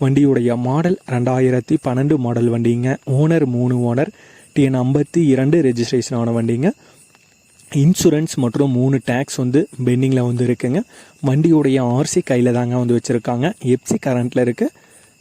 வண்டியுடைய மாடல் ரெண்டாயிரத்தி பன்னெண்டு மாடல் வண்டிங்க. ஓனர் மூணு ஓனர் டிஎன் ஐம்பத்தி இரண்டு ரெஜிஸ்ட்ரேஷன் ஆன வண்டிங்க. இன்சூரன்ஸ் மற்றும் மூணு டேக்ஸ் வந்து பெண்டிங்கில் வந்து இருக்குங்க. வண்டியுடைய ஆர்சி கையில் தாங்க வந்து வச்சுருக்காங்க. எப்சி கரண்ட்டில் இருக்குது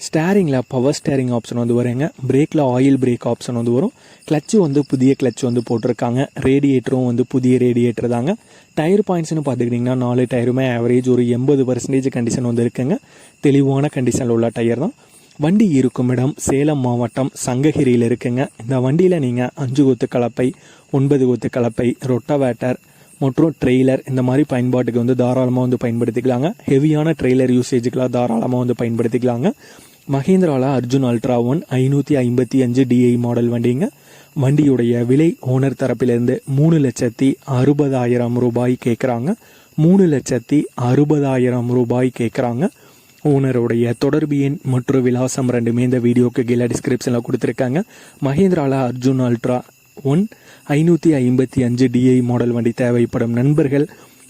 ஸ்டேரிங்கில் பவர் ஸ்டேரிங் ஆப்ஷன் வந்து வருங்க. பிரேக்கில் ஆயில் பிரேக் ஆப்ஷன் வந்து வரும். கிளச்சு வந்து புதிய கிளச் வந்து போட்டிருக்காங்க. ரேடியேட்டரும் வந்து புதிய ரேடியேட்டர் தாங்க. டயர் பாயிண்ட்ஸ்னு பார்த்துக்கிட்டிங்கன்னா நாலு டயருமே ஆவரேஜ் ஒரு எண்பது பர்சன்டேஜ் கண்டிஷன் வந்து இருக்குங்க. தெளிவான கண்டிஷனில் உள்ள டயர் தான். வண்டி இருக்கும் இடம் சேலம் மாவட்டம் சங்ககிரியில் இருக்குங்க. இந்த வண்டியில் நீங்கள் அஞ்சு கொத்து கலப்பை ஒன்பது கொத்து கலப்பை ரொட்டவேட்டர் மற்றும் ட்ரெய்லர் இந்த மாதிரி பயன்பாட்டுக்கு வந்து தாராளமாக வந்து பயன்படுத்திக்கலாங்க. ஹெவியான ட்ரெய்லர் யூசேஜுக்கெலாம் தாராளமாக வந்து பயன்படுத்திக்கலாங்க. மஹேந்திராவில் அர்ஜுன் அல்ட்ரா ஒன் ஐநூற்றி ஐம்பத்தி அஞ்சு டிஐ மாடல் வண்டிங்க. வண்டியுடைய விலை ஓனர் தரப்பிலிருந்து மூணு லட்சத்தி அறுபதாயிரம் ரூபாய் கேட்குறாங்க மூணு லட்சத்தி அறுபதாயிரம் ரூபாய் கேட்குறாங்க ஓனருடைய தொடர்பு எண் மற்றும் விலாசம் ரெண்டுமே இந்த வீடியோக்கு கீழே டிஸ்கிரிப்ஷனில் கொடுத்துருக்காங்க. மஹேந்திராவில் அர்ஜுன் அல்ட்ரா ஒன் ஐநூற்றி ஐம்பத்தி அஞ்சு டிஐ மாடல் வண்டி தேவைப்படும் நண்பர்கள்.